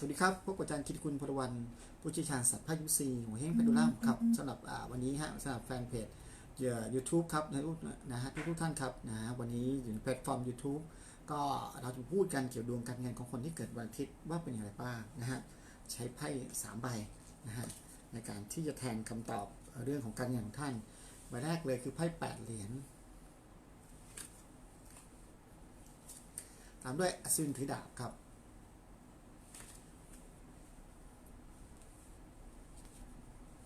สวัสดีครับ พบกับอาจารย์กิติคุณพลวันผู้เชี่ยวชาญสัตว์ภาคยุซีหัวเฮงเพนดูลัมครับสำหรับอ่าวันนี้ฮะสำหรับแฟนเพจยูทูบครับนะทุกนะฮะทุกๆท่านครับนะฮะวันนี้อยู่ในแพลตฟอร์ม YouTube ก็เราจะพูดกันเกี่ยวกับดวงการเงินของคนที่เกิดวันอาทิตย์ว่าเป็นอย่างไรบ้างนะฮะใช้ไพ่สามใบนะฮะในการที่จะแทนคำตอบเรื่องของการเงินของท่านใบแรกเลยคือไพ่แปดเหรียญตามด้วยอัศวินถือดาบครับ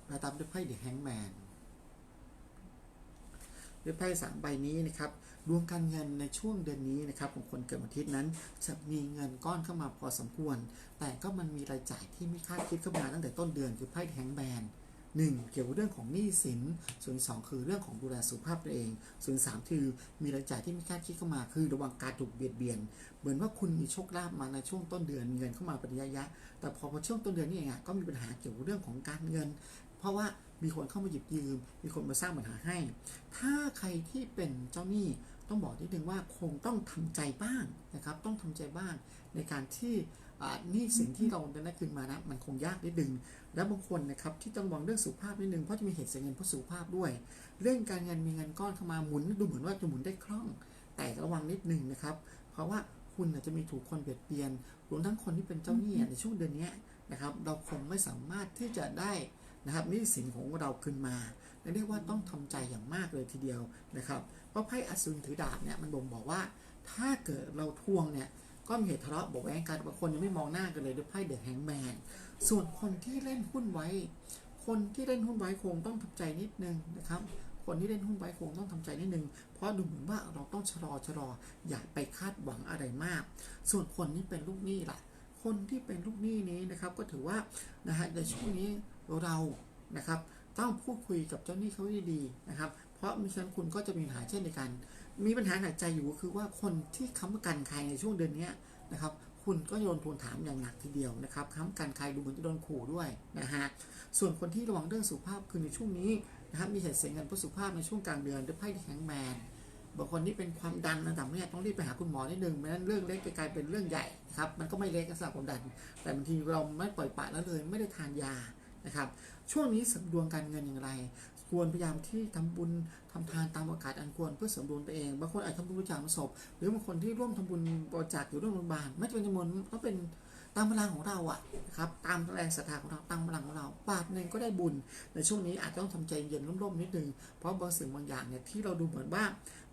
และ ตามด้วยไพ่เดอะแฮงแมนด้วยไพ่สามใบนี้นะครับดวงการเงินในช่วงเดือนนี้นะครับของคนเกิดวันอาทิตย์นั้น จะมีเงินก้อนเข้ามาพอสมควร แต่ก็มันมีรายจ่ายที่ไม่คาดคิดเข้ามาตั้งแต่ต้นเดือนคือไพ่แฮงแมนหนึ่งเกี่ยวกับเรื่องของหนี้สิน ส่วนสองคือเรื่องของดูแลสุขภาพตัวเอง ส่วนสามคือมีรายจ่ายที่ไม่คาดคิดเข้ามา คือระวังการถูกเบียดเบียน เหมือนว่าคุณมีโชคลาภมาในช่วงต้นเดือนเงินเข้ามาเป็นระยะ แต่พอพอช่วงต้นเดือนนี่เองอะก็มีปัญหาเกี่ยวกับเรื่องของการเงิน เพราะว่ามีคนเข้ามาหยิบยืม มีคนมาสร้างปัญหาให้ ถ้าใครที่เป็นเจ้าหนี้ต้องบอกนิดนึงว่าคงต้องทำใจบ้างนะครับ ต้องทำใจบ้างในการที่หนี้สินที่เราได้คืนมานะมันคงยากนิดนึง และบางคนนะครับที่ต้องระวังเรื่องสุขภาพนิดนึงเพราะจะมีเหตุเสียเงินเพราะสุขภาพด้วย เรื่องการเงินมีเงินก้อนเข้ามาหมุนดูเหมือนว่าจะหมุนได้คล่อง แต่ระวังนิดนึงนะครับ เพราะว่าคุณอาจจะมีถูกคนเบียดเบียนรวมทั้งคนที่เป็นเจ้าหนี้ในช่วงเดือนนี้นะครับ เราคงไม่สามารถที่จะได้ นะครับนี้สินของเราขึ้นมาเรียกว่าต้องทำใจอย่างมากเลยทีเดียวนะครับ เพราะไพ่อัศวินถือดาบเนี่ยมันบ่งบอกว่า ถ้าเกิดเราทวงเนี่ยก็มีเหตุทะเลาะบอกแว้งกันบางคนยังไม่มองหน้ากันเลยด้วยไพ่เดอะแฮงแมนส่วนคนที่เล่นหุ้นไว้ คนที่เล่นหุ้นไว้คงต้องทำใจนิดนึงนะครับ คนที่เล่นหุ้นไว้คงต้องทำใจนิดนึง เพราะดูเหมือนว่าเราต้องชะลอชะลออย่าไปคาดหวังอะไรมาก ส่วนคนที่เป็นลูกหนี้ล่ะ คนที่เป็นลูกหนี้นี้นะครับ ก็ถือว่านะฮะในช่วงนี้ เรานะครับต้องพูดคุยกับเจ้าหนี้เขาดีๆนะครับ เพราะมิฉะนั้นคุณก็จะมีปัญหาเช่นในการมีปัญหาหนักใจอยู่ก็คือว่าคนที่ค้ำประกันใครในช่วงเดือนนี้นะครับคุณก็โยนทวงถามอย่างหนักทีเดียวนะครับค้ำประกันใครดูเหมือนจะโดนขู่ด้วยนะฮะส่วนคนที่ระวังเรื่องสุขภาพคือในช่วงนี้นะครับมีเหตุเสียเงินเพราะสุขภาพในช่วงกลางเดือนด้วยไพ่ที่แข็งแมนบางคนที่เป็นความดันระดับเนี่ยต้องรีบไปหาคุณหมอนิดนึงไม่นั้นเรื่องเล็กจะกลายเป็นเรื่องใหญ่นะครับมันก็ไม่เล็กสำหรับความดัน แต่บางทีเราไม่ปล่อยปะแล้วเลยไม่ได้ทานยา นะครับ ช่วงนี้เสริมดวงการเงินอย่างไร ควรพยายามที่ทำบุญทำทานตามโอกาสอันควรเพื่อเสริมดวงตัวเอง บางคนอาจทำบุญบริจาคมาศพหรือบางคนที่ร่วมทำบุญบริจาคอยู่ร่วมโรงพยาบาลไม่จำเป็นจำนวนก็เป็นตามพลังของเราอะนะครับตามแรงศรัทธาของเราตามพลังของเราบาทหนึ่งก็ได้บุญ ในช่วงนี้อาจต้องทำใจเย็นร่มๆนิดนึงเพราะบางสิ่งบางอย่างเนี่ยที่เราดูเหมือนว่า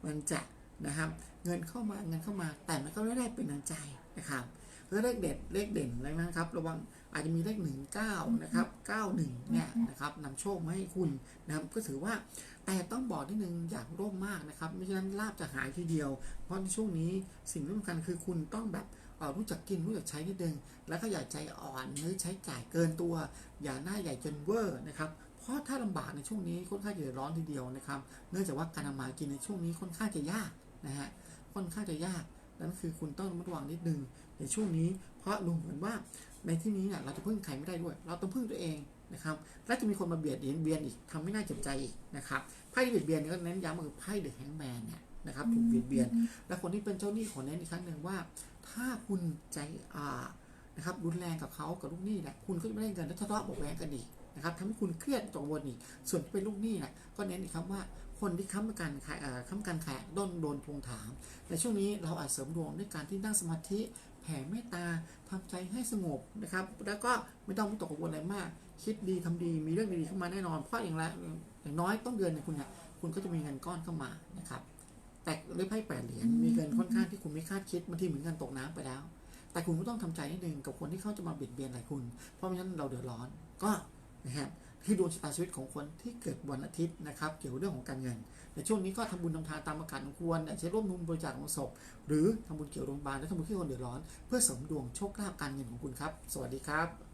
มันจะนะครับ เงินเข้ามาเงินเข้ามาแต่มันก็ไม่ได้เป็นทางใจนะครับ แล้วเลขเด็ดเลขเด่นอะไรนะครับ ระวังอาจจะมีเลขหนึ่งเก้านะครับเก้าหนึ่งเนี่ยนะครับนำโชคมาให้คุณนะครับก็ถือว่าแต่ต้องบอกนิดนึงอย่าร่มมากนะครับไม่ฉะนั้นลาบจะหายทีเดียว เพราะในช่วงนี้สิ่งที่สำคัญคือคุณต้องแบบเอ่อรู้จักกินรู้จักใช้นิดนึงแล้วก็อย่าใจอ่อนหรือใช้จ่ายเกินตัว อย่าหน้าใหญ่จนเวอร์นะครับเพราะถ้าลำบากในช่วงนี้ค่อนข้างจะเดือดร้อนทีเดียวนะครับ เนื่องจากว่าการทำมาหากินในช่วงนี้ค่อนข้างจะยากนะฮะค่อนข้างจะยาก นั่นคือคุณต้องระมัดระวังนิดนึงในช่วงนี้ เพราะดูเหมือนว่าในที่นี้เนี่ยเราจะพึ่งใครไม่ได้ด้วย เราต้องพึ่งตัวเองนะครับและจะมีคนมาเบียดเบียนเบียนอีกทำให้น่าเจ็บใจอีกนะครับไพ่เบียดเบียนเนี่ยก็เน้นย้ำคือไพ่เดอะแฮงแมนเนี่ยนะครับถูกเบียดเบียน และคนที่เป็นเจ้าหนี้ขอเน้นอีกครั้งหนึ่งว่า ถ้าคุณใจอ่านะครับรุนแรงกับเขากับลูกหนี้เนี่ยคุณก็จะไม่ได้เงินและทะเลาะบอกแว้งกันอีก นะครับทำให้คุณเครียดกังวลอีก ส่วนที่เป็นลูกหนี้นี่ยก็เน้นอีกครับว่าคนที่ค้ำประกันขายค้ำประกันขายโดนโดนทวงถาม ในช่วงนี้เราอาจเสริมดวงด้วยการที่นั่งสมาธิแผ่เมตตาทำใจให้สงบนะครับ แล้วก็ไม่ต้องตกกังวลอะไรมาก คิดดีทำดีมีเรื่องดีๆเข้ามาแน่นอนเพราะอย่างไรอย่างน้อยต้องเดือนนี่ยคุณเนี่ยคุณก็จะมีเงินก้อนเข้ามานะครับแต่ด้วยไพ่แปดเหรียญมีเงินค่อนข้างที่คุณไม่คาดคิดบางทีเหมือนกันตกน้ำไปแล้ว แต่คุณก็ต้องทำใจนิดนึงกับคนที่เขาจะมาเบียดเบียนอะไรคุณ เพราะไม่งั้นเราเดือดร้อนก็ นะฮะคือดวงชะตาชีวิตของคนที่เกิดวันอาทิตย์นะครับ เกี่ยวกับเรื่องของการเงินในช่วงนี้ก็ทำบุญทำทานตามโอกาสของควรใช้ร่วมนุนบริจาคของศพ หรือทำบุญเกี่ยวกับโรงพยาบาลและทำบุญที่คนเดือดร้อน เพื่อเสริมดวงโชคลาภการเงินของคุณครับ สวัสดีครับ